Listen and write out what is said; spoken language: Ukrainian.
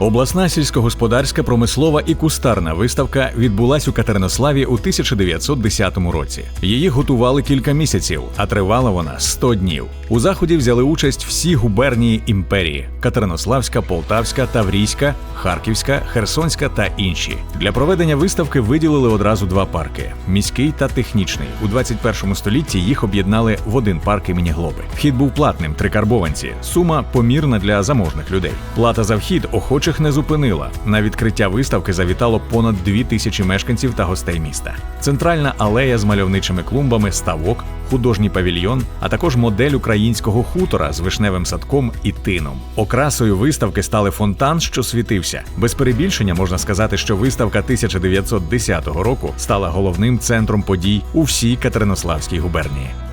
Обласна сільськогосподарська промислова і кустарна виставка відбулась у Катеринославі у 1910 році. Її готували кілька місяців, а тривала вона 100 днів. У заході взяли участь всі губернії імперії: Катеринославська, Полтавська, Таврійська, Харківська, Херсонська та інші. Для проведення виставки виділили одразу два парки: міський та технічний. У 21 столітті їх об'єднали в один парк імені Глоби. Вхід був платним, трикарбованці. Сума помірна для заможних людей. Плата за вхід охочих не зупинила. На відкриття виставки завітало понад дві тисячі мешканців та гостей міста. Центральна алея з мальовничими клумбами, ставок, художній павільйон, а також модель українського хутора з вишневим садком і тином. Окрасою виставки стали фонтан, що світився. Без перебільшення можна сказати, що виставка 1910 року стала головним центром подій у всій Катеринославській губернії.